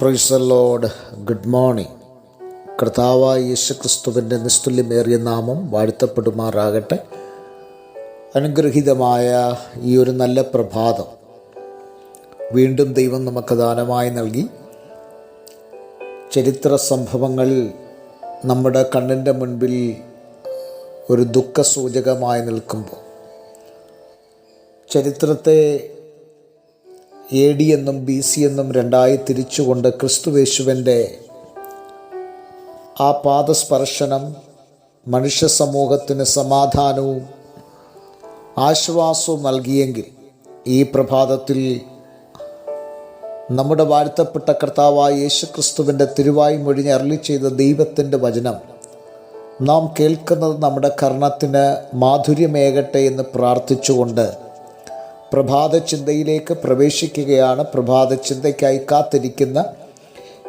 പ്രൊയ്സർ load good morning കർത്താവായ യേശുക്രിസ്തുവിന്റെ നിസ്തുല്യമേറിയ നാമം വാഴ്ത്തപ്പെടുമാറാകട്ടെ. അനുഗ്രഹീതമായ ഈ ഒരു നല്ല പ്രഭാതം വീണ്ടും ദൈവം നമുക്ക് ദാനമായി നൽകി. ചരിത്ര സംഭവങ്ങൾ നമ്മുടെ കണ്ണിന്റെ മുൻപിൽ ഒരു ദുഃഖസൂചകമായി നിൽക്കുമ്പോൾ ചരിത്രത്തെ എ ഡി എന്നും ബി സി എന്നും രണ്ടായി തിരിച്ചുകൊണ്ട് ക്രിസ്തുവേശുവിന്റെ ആ പാദസ്പർശനം മനുഷ്യ സമൂഹത്തിന് സമാധാനവും ആശ്വാസവും നൽകിയെങ്കിൽ ഈ പ്രഭാതത്തിൽ നമ്മുടെ വാഴ്ത്തപ്പെട്ട കർത്താവായ യേശുക്രിസ്തുവിന്റെ തിരുവായി മൊഴിഞ്ഞ് അരളി ചെയ്ത ദൈവത്തിന്റെ വചനം നാം കേൾക്കുന്നത് നമ്മുടെ കർണത്തിന് മാധുര്യമേകട്ടെ എന്ന് പ്രാർത്ഥിച്ചുകൊണ്ട് പ്രഭാത ചിന്തയിലേക്ക് പ്രവേശിക്കുകയാണ്. പ്രഭാത ചിന്തയ്ക്കായി കാത്തിരിക്കുന്ന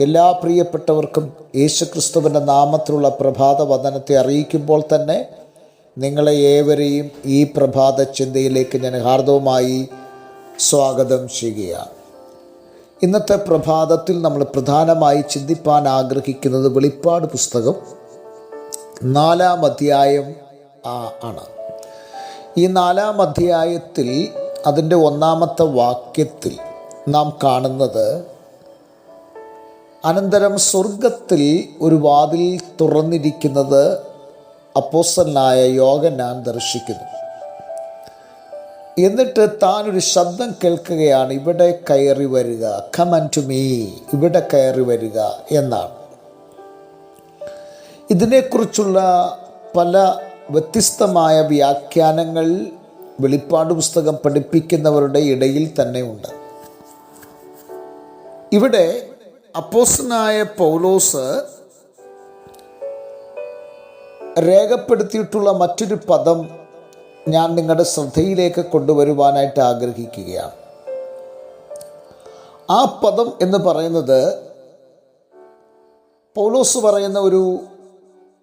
എല്ലാ പ്രിയപ്പെട്ടവർക്കും യേശുക്രിസ്തുവിന്റെ നാമത്തിലുള്ള പ്രഭാത വദനത്തെ അറിയിക്കുമ്പോൾ തന്നെ നിങ്ങളെ ഏവരെയും ഈ പ്രഭാത ചിന്തയിലേക്ക് ഞാൻ ഹാർദവുമായി സ്വാഗതം ചെയ്യുകയാണ്. ഇന്നത്തെ പ്രഭാതത്തിൽ നമ്മൾ പ്രധാനമായി ചിന്തിപ്പാൻ ആഗ്രഹിക്കുന്നത് വെളിപ്പാട് പുസ്തകം നാലാം അധ്യായം ആ, ആണ്. ഈ നാലാം അധ്യായത്തിൽ അതിന്റെ ഒന്നാമത്തെ വാക്യത്തിൽ നാം കാണുന്നത് അനന്തരം സ്വർഗത്തിൽ ഒരു വാതിൽ തുറന്നിരിക്കുന്നത് അപ്പോസലായ യോഗനാൻ ദർശിക്കുന്നു. എന്നിട്ട് താൻ ഒരു ശബ്ദം കേൾക്കുകയാണ് ഇവിടെ കയറി വരിക കമൻ ടു മീ ഇവിടെ കയറി വരിക എന്നാണ്. ഇതിനെക്കുറിച്ചുള്ള പല വ്യത്യസ്തമായ വ്യാഖ്യാനങ്ങൾ വെളിപ്പാട് പുസ്തകം പഠിപ്പിക്കുന്നവരുടെ ഇടയിൽ തന്നെ ഉണ്ട്. ഇവിടെ അപ്പോസനായ പൗലോസ് രേഖപ്പെടുത്തിയിട്ടുള്ള മറ്റൊരു പദം ഞാൻ നിങ്ങളുടെ ശ്രദ്ധയിലേക്ക് കൊണ്ടുവരുവാനായിട്ട് ആഗ്രഹിക്കുകയാണ്. ആ പദം എന്ന് പറയുന്നത് പൗലോസ് പറയുന്ന ഒരു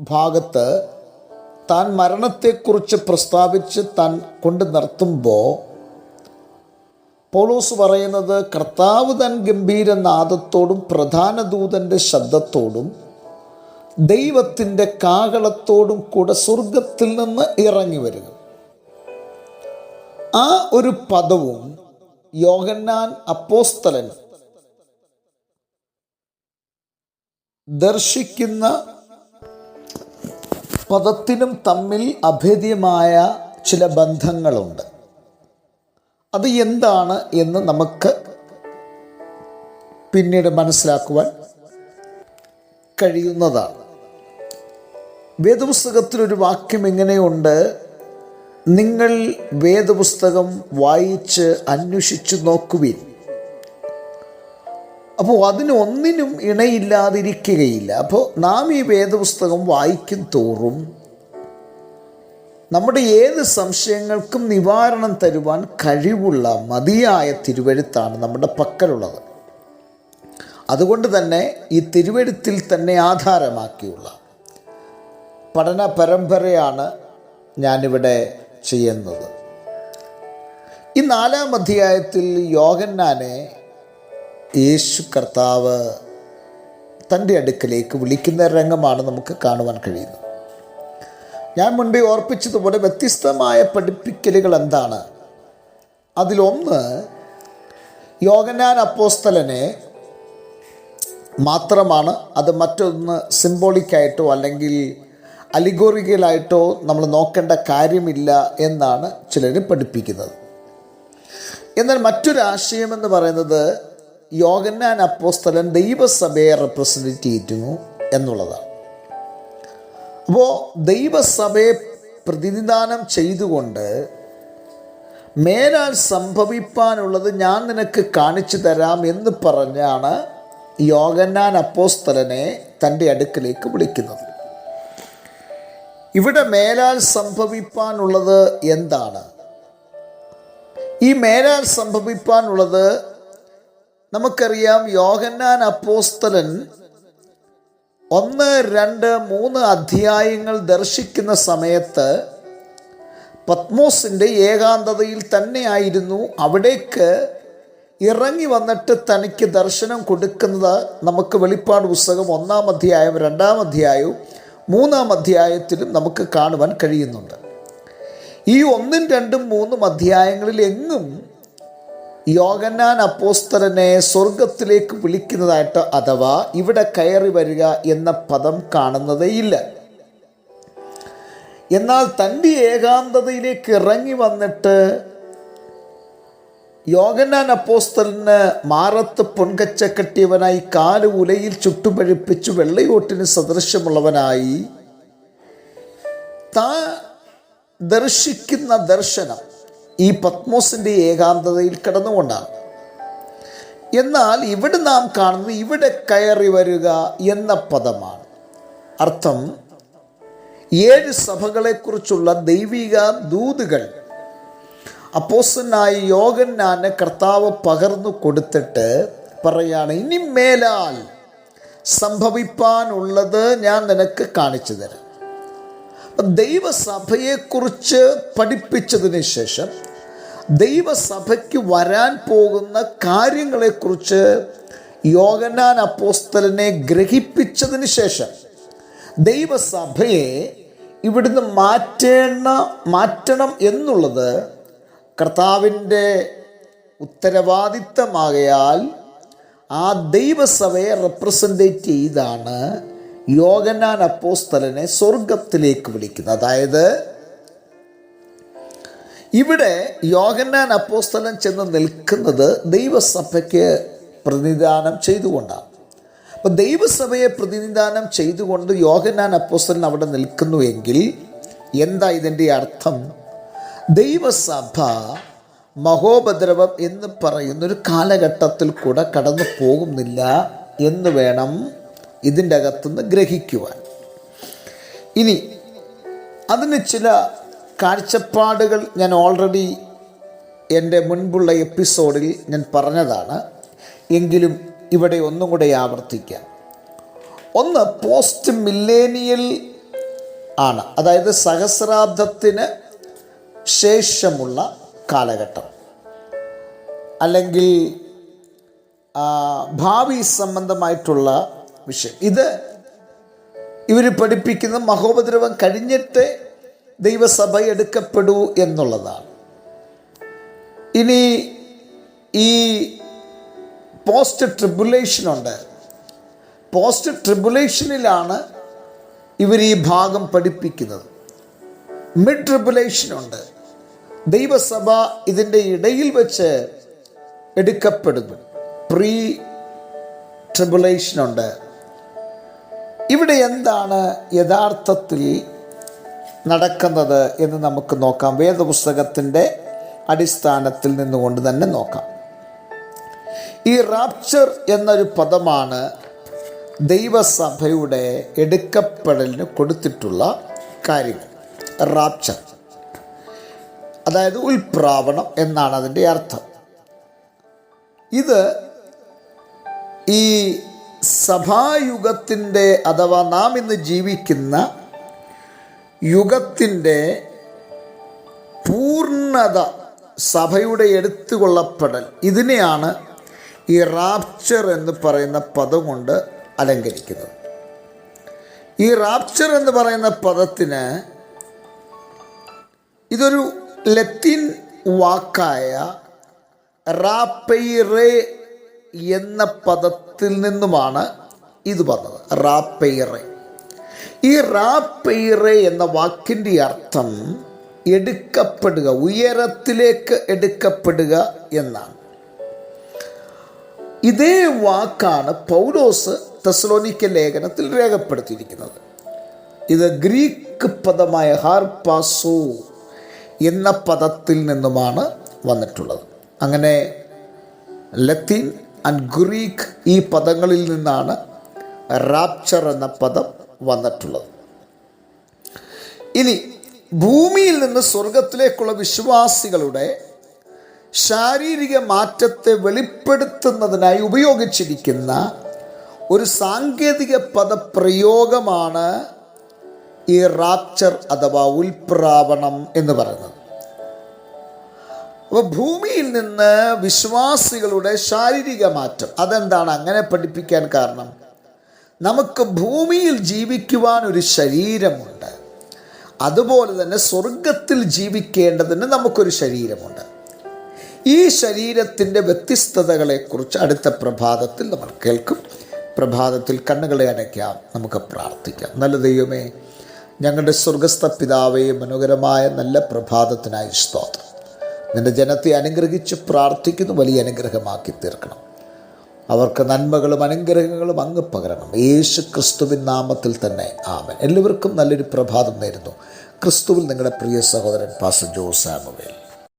ഭാഗത്ത് താൻ മരണത്തെക്കുറിച്ച് പ്രസ്താവിച്ച് താൻ കൊണ്ട് നിർത്തുമ്പോൾ പോളൂസ് പറയുന്നത് കർത്താവ് തൻ ഗംഭീര നാദത്തോടും പ്രധാന ദൂതന്റെ ശബ്ദത്തോടും ദൈവത്തിന്റെ കാകളത്തോടും കൂടെ സ്വർഗത്തിൽ നിന്ന് ഇറങ്ങി വരിക ആ ഒരു പദവും യോഗന്നാൻ അപ്പോസ്തലൻ ദർശിക്കുന്ന പദത്തിനും തമ്മിൽ അഭേദ്യമായ ചില ബന്ധങ്ങളുണ്ട്. അത് എന്താണ് എന്ന് നമുക്ക് പിന്നീട് മനസ്സിലാക്കുവാൻ കഴിയുന്നതാണ്. വേദപുസ്തകത്തിലൊരു വാക്യം എങ്ങനെയുണ്ട് നിങ്ങൾ വേദപുസ്തകം വായിച്ച് അന്വേഷിച്ചു നോക്കുവിൻ. അപ്പോൾ അതിനൊന്നിനും ഇണയില്ലാതിരിക്കുകയില്ല. അപ്പോൾ നാം ഈ വേദപുസ്തകം വായിക്കും തോറും നമ്മുടെ ഏത് സംശയങ്ങൾക്കും നിവാരണം തരുവാൻ കഴിവുള്ള മതിയായ തിരുവഴുത്താണ് നമ്മുടെ പക്കലുള്ളത്. അതുകൊണ്ട് തന്നെ ഈ തിരുവഴുത്തിൽ തന്നെ ആധാരമാക്കിയുള്ള പഠന പരമ്പരയാണ് ഞാനിവിടെ ചെയ്യുന്നത്. ഈ നാലാം അധ്യായത്തിൽ യോഹന്നാനെ യേശു കർത്താവ് തന്റെ അടുക്കലേക്ക് വിളിക്കുന്ന രംഗമാണ് നമുക്ക് കാണുവാൻ കഴിയുന്നത്. ഞാൻ മുൻപേ ഓർപ്പിച്ചതുപോലെ വ്യത്യസ്തമായ പഠിപ്പിക്കലുകൾ എന്താണ്? അതിലൊന്ന് യോഗനാൻ അപ്പോസ്തലനെ മാത്രമാണ് അത് മറ്റൊന്ന് സിംബോളിക്കായിട്ടോ അല്ലെങ്കിൽ അലിഗോറിക്കലായിട്ടോ നമ്മൾ നോക്കേണ്ട കാര്യമില്ല എന്നാണ് ചിലർ പഠിപ്പിക്കുന്നത്. എന്നാൽ മറ്റൊരു ആശയം എന്ന് പറയുന്നത് യോഗന്നാൻ അപ്പോസ്തലൻ ദൈവസഭയെ റെപ്രസെന്റ് ചെയ്യുന്നു എന്നുള്ളതാണ്. അപ്പോൾ ദൈവസഭയെ പ്രതിനിധാനം ചെയ്തുകൊണ്ട് മേലാൽ സംഭവിപ്പാനുള്ളത് ഞാൻ നിനക്ക് കാണിച്ചു തരാം എന്ന് പറഞ്ഞാണ് യോഗന്നാൻ അപ്പോസ്തലനെ തന്റെ അടുക്കിലേക്ക് വിളിക്കുന്നത്. ഇവിടെ മേലാൽ സംഭവിപ്പാനുള്ളത് എന്താണ്? ഈ മേലാൽ സംഭവിപ്പാനുള്ളത് നമുക്കറിയാം യോഹന്നാൻ അപ്പോസ്തലൻ ഒന്ന് രണ്ട് മൂന്ന് അധ്യായങ്ങൾ ദർശിക്കുന്ന സമയത്ത് പത്മോസിന്റെ ഏകാന്തതയിൽ തന്നെയായിരുന്നു അവിടേക്ക് ഇറങ്ങി വന്നിട്ട് തനിക്ക് ദർശനം കൊടുക്കുന്നത്. നമുക്ക് വെളിപ്പാട് പുസ്തകം ഒന്നാം അധ്യായം രണ്ടാം അധ്യായവും മൂന്നാം അധ്യായത്തിലും നമുക്ക് കാണുവാൻ കഴിയുന്നുണ്ട്. ഈ ഒന്നും രണ്ടും മൂന്നും അധ്യായങ്ങളിൽ എങ്ങും യോഗന്നാൻ അപ്പോസ്തലനെ സ്വർഗത്തിലേക്ക് വിളിക്കുന്നതായിട്ട് അഥവാ ഇവിടെ കയറി വരിക എന്ന പദം കാണുന്നതേയില്ല. എന്നാൽ തന്റെ ഏകാന്തതയിലേക്ക് ഇറങ്ങി വന്നിട്ട് യോഗന്നാൻ അപ്പോസ്തലിന് മാറത്ത് പൊൻകച്ച കെട്ടിയവനായി കാൽ ഉലയിൽ ചുട്ടുപഴുപ്പിച്ചു വെള്ളയോട്ടിന് സദൃശ്യമുള്ളവനായി താ ദർശിക്കുന്ന ദർശനം ഈ പത്മോസിന്റെ ഏകാന്തതയിൽ കിടന്നുകൊണ്ടാണ്. എന്നാൽ ഇവിടെ നാം കാണുന്നത് ഇവിടെ കയറി വരിക എന്ന പദമാണ്. അർത്ഥം ഏഴ് സഭകളെക്കുറിച്ചുള്ള ദൈവിക ദൂതുകൾ അപ്പോസനായി യോഗന്നാന് കർത്താവ് പകർന്നു കൊടുത്തിട്ട് പറയാണ് ഇനി മേലാൽ സംഭവിപ്പാനുള്ളത് ഞാൻ നിനക്ക് കാണിച്ചു തരാം. ദൈവസഭയെക്കുറിച്ച് പഠിപ്പിച്ചതിന് ശേഷം ദൈവസഭയ്ക്ക് വരാൻ പോകുന്ന കാര്യങ്ങളെക്കുറിച്ച് യോഗനാൻ അപ്പോസ്തലനെ ഗ്രഹിപ്പിച്ചതിന് ശേഷം ദൈവസഭയെ ഇവിടുന്ന് മാറ്റേണ്ട മാറ്റണം എന്നുള്ളത് കർത്താവിന്റെ ഉത്തരവാദിത്തമാകയാൽ ആ ദൈവസഭയെ റെപ്രസെന്റേറ്റ് ചെയ്താണ് യോഗനാൻ അപ്പോസ്തലനെ സ്വർഗത്തിലേക്ക് വിളിക്കുന്നത്. അതായത് ഇവിടെ യോഗന്നാൻ അപ്പോസ്തലൻ ചെന്ന് നിൽക്കുന്നത് ദൈവസഭയ്ക്ക് പ്രതിനിധാനം ചെയ്തുകൊണ്ടാണ്. അപ്പം ദൈവസഭയെ പ്രതിനിധാനം ചെയ്തുകൊണ്ട് യോഗന്നാൻ അപ്പോസ്തലൻ അവിടെ നിൽക്കുന്നുവെങ്കിൽ എന്താ ഇതിന്റെ അർത്ഥം? ദൈവസഭ മഹോപദ്രവം എന്ന് പറയുന്നൊരു കാലഘട്ടത്തിൽ കൂടെ കടന്നു പോകുന്നില്ല എന്ന് വേണം ഇതിന്റെ അകത്തുനിന്ന് ഗ്രഹിക്കുവാൻ. ഇനി അതിന് ചില കാഴ്ചപ്പാടുകൾ ഞാൻ ഓൾറെഡി എന്റെ മുൻപുള്ള എപ്പിസോഡിൽ ഞാൻ പറഞ്ഞതാണ്. എങ്കിലും ഇവിടെ ഒന്നും കൂടെ ആവർത്തിക്കാം. ഒന്ന് പോസ്റ്റ് മില്ലേനിയൽ ആണ്. അതായത് സഹസ്രാബ്ദത്തിന് ശേഷമുള്ള കാലഘട്ടം. അല്ലെങ്കിൽ ഭാവി സംബന്ധമായിട്ടുള്ള വിഷയം. ഇത് ഇവർ പഠിപ്പിക്കുന്ന മഹോപദ്രവം കഴിഞ്ഞിട്ട് ദൈവസഭ എടുക്കപ്പെടൂ എന്നുള്ളതാണ്. ഇനി ഈ പോസ്റ്റ് ട്രിബുലേഷനുണ്ട് പോസ്റ്റ് ട്രിബുലേഷനിലാണ് ഇവർ ഈ ഭാഗം പഠിപ്പിക്കുന്നത്. മിഡ് ട്രിബുലേഷനുണ്ട് ദൈവസഭ ഇതിന്റെ ഇടയിൽ വെച്ച് എടുക്കപ്പെടുന്നു. പ്രീ ട്രിബുലേഷനുണ്ട് ഇവിടെ എന്താണ് യഥാർത്ഥത്തിൽ നടക്കുന്നത് എന്ന് നമുക്ക് നോക്കാം. വേദപുസ്തകത്തിന്റെ അടിസ്ഥാനത്തിൽ നിന്നുകൊണ്ട് തന്നെ നോക്കാം. ഈ റാപ്ചർ എന്നൊരു പദമാണ് ദൈവസഭയുടെ എടുക്കപ്പെടലിന് കൊടുത്തിട്ടുള്ള കാര്യങ്ങൾ. റാപ്ചർ. അതായത് ഉൽപ്രാവണം എന്നാണ് അതിന്റെ അർത്ഥം. ഇത് ഈ സഭായുഗത്തിന്റെ അഥവാ നാം ഇന്ന് ജീവിക്കുന്ന യുഗത്തിന്റെ പൂർണത സഭയുടെ എടുത്തുകൊള്ളപ്പെടൽ. ഇതിനെയാണ് ഈ റാപ്ചർ എന്ന് പറയുന്ന പദം കൊണ്ട് അലങ്കരിക്കുന്നത്. ഈ റാപ്ചർ എന്ന് പറയുന്ന പദത്തിന് ഇതൊരു ലത്തീൻ വാക്കായ റാപ്പെയ്റേ എന്ന പദത്തിൽ നിന്നുമാണ് ഇത് വന്നത്. റാപ്പെയ്റേ. ഈ റാപ്പെയ്റേ എന്ന വാക്കിന്റെ അർത്ഥം എടുക്കപ്പെടുക ഉയരത്തിലേക്ക് എടുക്കപ്പെടുക എന്നാണ്. ഇതേ വാക്കാണ് പൗലോസ് തെസ്ലോനിക്ക ലേഖനത്തിൽ രേഖപ്പെടുത്തിയിരിക്കുന്നത്. ഇത് ഗ്രീക്ക് പദമായ ഹാർപാസോ എന്ന പദത്തിൽ നിന്നുമാണ് വന്നിട്ടുള്ളത്. അങ്ങനെ ലത്തീൻ ആൻഡ് ഗ്രീക്ക് ഈ പദങ്ങളിൽ നിന്നാണ് റാപ്ചർ എന്ന പദം വന്നിട്ടുള്ളത്. ഇനി ഭൂമിയിൽ നിന്ന് സ്വർഗത്തിലേക്കുള്ള വിശ്വാസികളുടെ ശാരീരിക മാറ്റത്തെ വെളിപ്പെടുത്തുന്നതിനായി ഉപയോഗിച്ചിരിക്കുന്ന ഒരു സാങ്കേതിക പദപ്രയോഗമാണ് ഈ റാപ്ചർ അഥവാ ഉൽപ്രാവണം എന്ന് പറയുന്നത്. അപ്പോൾ ഭൂമിയിൽ നിന്ന് വിശ്വാസികളുടെ ശാരീരിക മാറ്റം അതെന്താണ്? അങ്ങനെ പഠിപ്പിക്കാൻ കാരണം നമുക്ക് ഭൂമിയിൽ ജീവിക്കുവാൻ ഒരു ശരീരമുണ്ട്. അതുപോലെ തന്നെ സ്വർഗത്തിൽ ജീവിക്കേണ്ടതിന് നമുക്കൊരു ശരീരമുണ്ട്. ഈ ശരീരത്തിന്റെ വ്യത്യസ്തതകളെക്കുറിച്ച് അടുത്ത പ്രഭാതത്തിൽ നമ്മൾ കേൾക്കും. പ്രഭാതത്തിൽ കണ്ണുകളെ അടയ്ക്കാം. നമുക്ക് പ്രാർത്ഥിക്കാം. നല്ല ദൈവമേ ഞങ്ങളുടെ സ്വർഗസ്ഥ പിതാവേ മനോഹരമായ നല്ല പ്രഭാതത്തിനായി സ്തോത്രം. നിന്റെ ജനത്തെ അനുഗ്രഹിച്ച് പ്രാർത്ഥിക്കുന്നു. വലിയ അനുഗ്രഹമാക്കി തീർക്കണം. അവർക്ക് നന്മകളും അനുഗ്രഹങ്ങളും അങ്ങ് പകരണം. യേശു ക്രിസ്തുവിൻ നാമത്തിൽ തന്നെ. ആമൻ. എല്ലാവർക്കും നല്ലൊരു പ്രഭാതം നേരുന്നു. ക്രിസ്തുവിൽ നിങ്ങളുടെ പ്രിയ സഹോദരൻ പാസ ജോസ് സാമുവേൽ